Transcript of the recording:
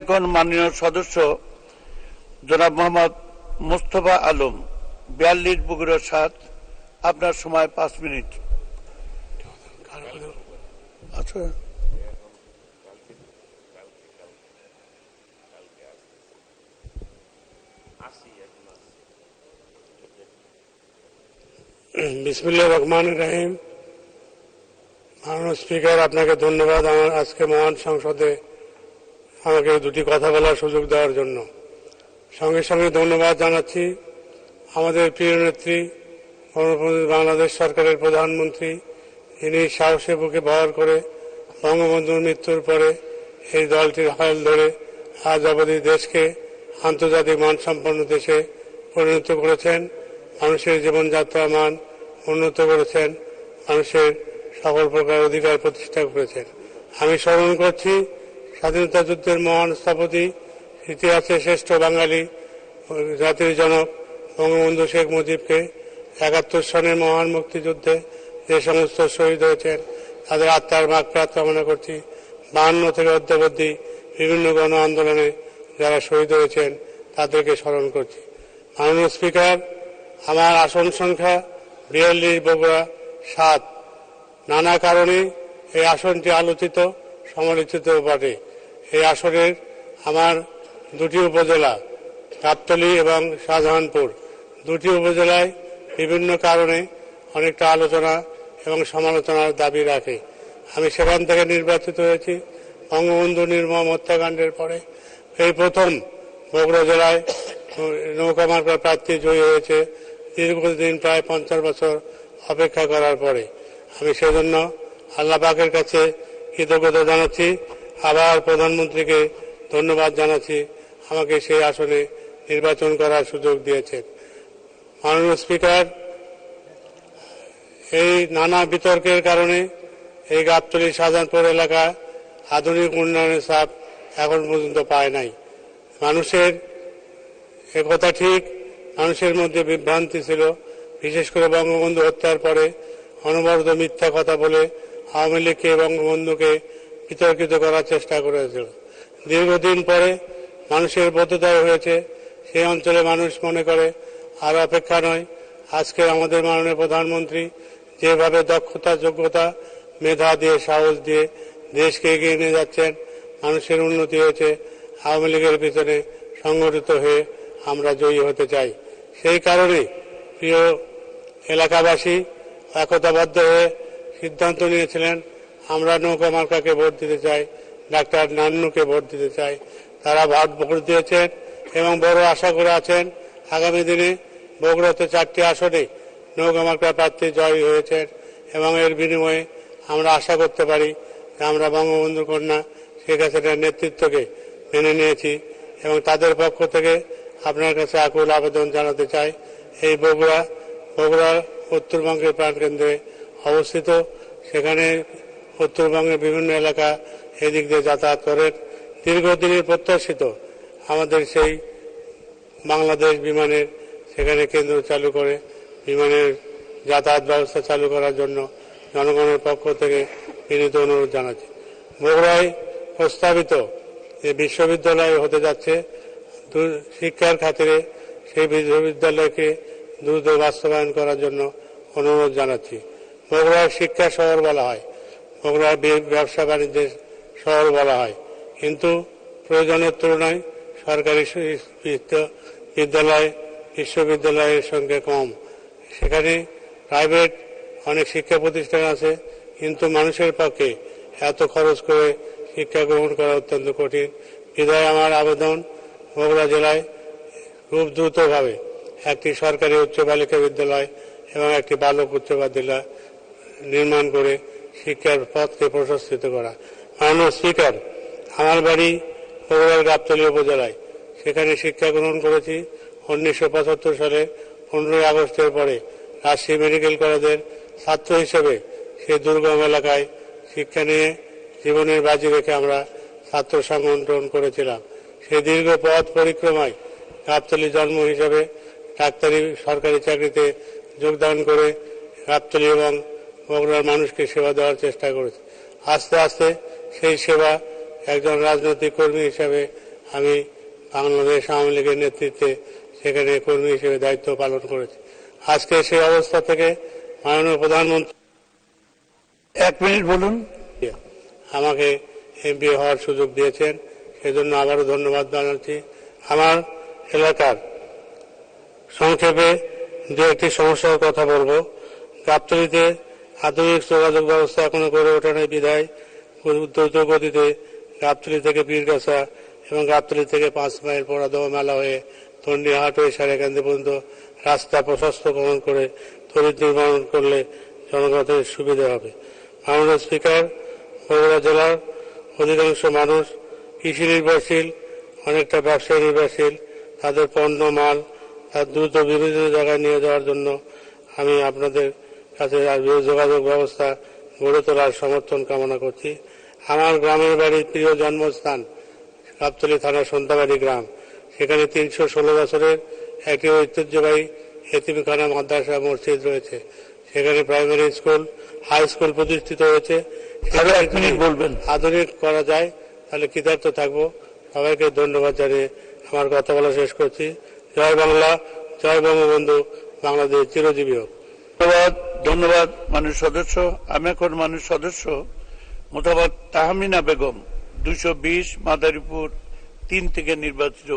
এখন মাননীয় সদস্য, জনাব মোহাম্মদ মোস্তফা আলম, বিয়াল্লিশ বগুড়া সাত। আপনার সময় পাঁচ মিনিট। আচ্ছা। বিসমুল্লাহ রহমান রাহিম। মাননীয় স্পিকার, আপনাকে ধন্যবাদ। আমার আজকে মহান সংসদে আমাকে দুটি কথা বলার সুযোগ দেওয়ার জন্য। সঙ্গে সঙ্গে ধন্যবাদ জানাচ্ছি আমাদের প্রিয় নেত্রী বাংলাদেশ সরকারের প্রধানমন্ত্রী ইনি সাহসে বুকে ভর করে বঙ্গবন্ধুর মৃত্যুর পরে এই দলটির হাল ধরে আজ অবধি দেশকে আন্তর্জাতিক মানসম্পন্ন দেশে পরিণত করেছেন, মানুষের জীবনযাত্রার মান উন্নত করেছেন, মানুষের সকল প্রকার অধিকার প্রতিষ্ঠা করেছেন। আমি স্মরণ করছি স্বাধীনতা যুদ্ধের মহান স্থপতি, ইতিহাসে শ্রেষ্ঠ বাঙালি, জাতির জনক বঙ্গবন্ধু শেখ মুজিবকে একাত্তর সনের মহান মুক্তিযুদ্ধে যে সমস্ত শহীদ হয়েছেন, তাদের আত্মার মাগপ্রাত কামনা করছি। বাহান্ন থেকে অদ্যাবধি বিভিন্ন গণ আন্দোলনে যারা শহীদ হয়েছেন, তাদেরকে স্মরণ করছি। মাননীয় স্পিকার, আমার আসন সংখ্যা বিয়াল্লিশ, বগুড়া সাত। নানা কারণে এই আসনটি আলোচিত, সমালোচিত বটে। এই আসনের আমার দুটি উপজেলা, গাবতলী এবং শাহজাহানপুর। দুটি উপজেলায় বিভিন্ন কারণে অনেকটা আলোচনা এবং সমালোচনার দাবি রাখে। আমি সেখান থেকে নির্বাচিত হয়েছি বঙ্গবন্ধু নির্মম হত্যাকাণ্ডের পরে। এই প্রথম বগুড়া জেলায় নৌকা মার্কার প্রার্থী জয়ী হয়েছে দীর্ঘদিন প্রায় পঞ্চাশ বছর অপেক্ষা করার পরে। আমি সেজন্য আল্লাহ পাকের কাছে কৃতজ্ঞতা জানাচ্ছি। আবার প্রধানমন্ত্রীকে ধন্যবাদ জানাচ্ছি, আমাকে সেই আসনে নির্বাচন করার সুযোগ দিয়েছেন। মাননীয় স্পিকার, এই নানা বিতর্কের কারণে এই গাবতলী শাহজাহানপুর এলাকা আধুনিক উন্নয়নের চাপ এখন পর্যন্ত পায় নাই। মানুষের একথা ঠিক, মানুষের মধ্যে বিভ্রান্তি ছিল। বিশেষ করে বঙ্গবন্ধু হত্যার পরে অনবরত মিথ্যা কথা বলে আওয়ামী লীগকে, বঙ্গবন্ধুকে বিতর্কিত করার চেষ্টা করেছিল। দীর্ঘদিন পরে মানুষের বোধোদয় হয়েছে। সেই অঞ্চলে মানুষ মনে করে, আর অপেক্ষা নয়। আজকে আমাদের মাননীয় প্রধানমন্ত্রী যেভাবে দক্ষতা, যোগ্যতা, মেধা দিয়ে, সাহস দিয়ে দেশকে এগিয়ে নিয়ে যাচ্ছেন, মানুষের উন্নতি হয়েছে। আওয়ামী লীগের পিছনে সংগঠিত হয়ে আমরা জয়ী হতে চাই। সেই কারণে প্রিয় এলাকাবাসী, একতাবদ্ধ হয়ে সিদ্ধান্ত নিয়েছিলেন আমরা নৌকা মার্কাকে ভোট দিতে চাই, ডাক্তার নান্নুকে ভোট দিতে চাই। তারা ভোট ভোট দিয়েছেন এবং বড় আশা করে আছেন, আগামী দিনে বগুড়াতে চারটি আসনে নৌকা মার্কা প্রার্থী জয়ী হয়েছেন এবং এর বিনিময়ে আমরা আশা করতে পারি যে আমরা বঙ্গবন্ধু কন্যা শেখ হাসিনার নেতৃত্বকে মেনে নিয়েছি এবং তাদের পক্ষ থেকে আপনার কাছে আকুল আবেদন জানাতে চাই। এই বগুড়া বগুড়া উত্তরবঙ্গের প্রাণকেন্দ্রে অবস্থিত, সেখানে উত্তরবঙ্গের বিভিন্ন এলাকা এদিক দিয়ে যাতায়াত করেন দীর্ঘদিনের প্রত্যাশিত আমাদের সেই বাংলাদেশ বিমানের সেখানে কেন্দ্র চালু করে, বিমানের যাতায়াত ব্যবস্থা চালু করার জন্য জনগণের পক্ষ থেকে বিনীত অনুরোধ জানাচ্ছি। বগুড়ায় প্রস্তাবিত যে বিশ্ববিদ্যালয় হতে যাচ্ছে শিক্ষার খাতিরে সেই বিশ্ববিদ্যালয়কে দ্রুত বাস্তবায়ন করার জন্য অনুরোধ জানাচ্ছি। বগুড়ার শিক্ষা শহর বলা হয় বে- ব্যবসা বাণিজ্যের শহর বলা হয়। কিন্তু প্রয়োজনের তুলনায় সরকারি বিদ্যালয়, বিশ্ববিদ্যালয়ের সংখ্যা কম। সেখানে প্রাইভেট অনেক শিক্ষা প্রতিষ্ঠান আছে, কিন্তু মানুষের পক্ষে এত খরচ করে শিক্ষা গ্রহণ করা অত্যন্ত কঠিন। বিধায় আমার আবেদন বগুড়া জেলায় খুব দ্রুতভাবে একটি সরকারি উচ্চ বালিকা বিদ্যালয় এবং একটি বালক উচ্চ বিদ্যালয় নির্মাণ করে শিক্ষার পথকে প্রশস্তিত করা। মাননীয় স্পিকার, আমার বাড়ি বগুড়ার গাবতলী উপজেলায়। সেখানে শিক্ষা গ্রহণ করেছি। উনিশশো পঁচাত্তর সালে পনেরোই আগস্টের পরে রাজশাহী মেডিকেল কলেজের ছাত্র হিসেবে সে দুর্গম এলাকায় শিক্ষা নিয়ে জীবনের বাজি রেখে আমরা ছাত্র সংগঠন করেছিলাম। সে দীর্ঘ পথ পরিক্রমায় গাবতলী জন্ম হিসেবে ডাক্তারি সরকারি চাকরিতে যোগদান করে গাবতলী এবং বগুড়ার মানুষকে সেবা দেওয়ার চেষ্টা করেছে। আস্তে আস্তে সেই সেবা একজন রাজনৈতিক কর্মী হিসেবে আমি বাংলাদেশ আওয়ামী লীগের নেতৃত্বে সেখানে কর্মী হিসেবে দায়িত্ব পালন করেছি। আজকে সেই অবস্থা থেকে মাননীয় প্রধানমন্ত্রী এক মিনিট বলুন। আমাকে এমপি হওয়ার সুযোগ দিয়েছেন। সেজন্য আবারও ধন্যবাদ জানাচ্ছি। আমার এলাকার সংক্ষেপে দু একটি সমস্যার কথা বলব। গাবতলিতে আধুনিক যোগাযোগ ব্যবস্থা এখনও গড়ে ওঠে নাই বিধায় দ্রুত গতিতে গাবতলি থেকে পীরগাছা এবং গাবতলি থেকে পাঁচ মাইল পড়াদহ মেলা হয়ে ধন্ডিহাট হয়ে সারেকান্দি পর্যন্ত রাস্তা প্রশস্ত প্রশস্তকরণ করে তড়িৎ নির্মাণ করলে জনগণের সুবিধা হবে। মাননীয় স্পিকার, বগুড়া জেলার অধিকাংশ মানুষ কৃষি নির্ভরশীল, অনেকটা ব্যবসায় নির্ভরশীল, তাদের পণ্য, মাল তার দ্রুত বিভিন্ন জায়গায় নিয়ে যাওয়ার জন্য আমি আপনাদের আর যোগাযোগ ব্যবস্থা গড়ে তোলার সমর্থন কামনা করছি। আমার গ্রামের বাড়ির প্রিয় জন্মস্থান গাবতলী থানা সন্তাবাড়ি গ্রাম। সেখানে তিনশো ষোলো বছরের একটি ঐতিহ্যবাহী এতিমখানা মাদ্রাসা মসজিদ রয়েছে। সেখানে প্রাইমারি স্কুল হাই স্কুল প্রতিষ্ঠিত হয়েছে। বলবেন। আধুনিক করা যায় তাহলে কৃতার্থ থাকব। সবাইকে ধন্যবাদ জানিয়ে আমার কথা বলা শেষ করছি। জয় বাংলা জয় বঙ্গবন্ধু বাংলাদেশ চিরজীবী হোক। ধন্যবাদ। ধন্যবাদ, মানুষ সদস্য। আমি এখন মানুষ সদস্য। মোতাবাদ তাহমিনা বেগম দুশো বিশ মাদারীপুর তিন থেকে নির্বাচিত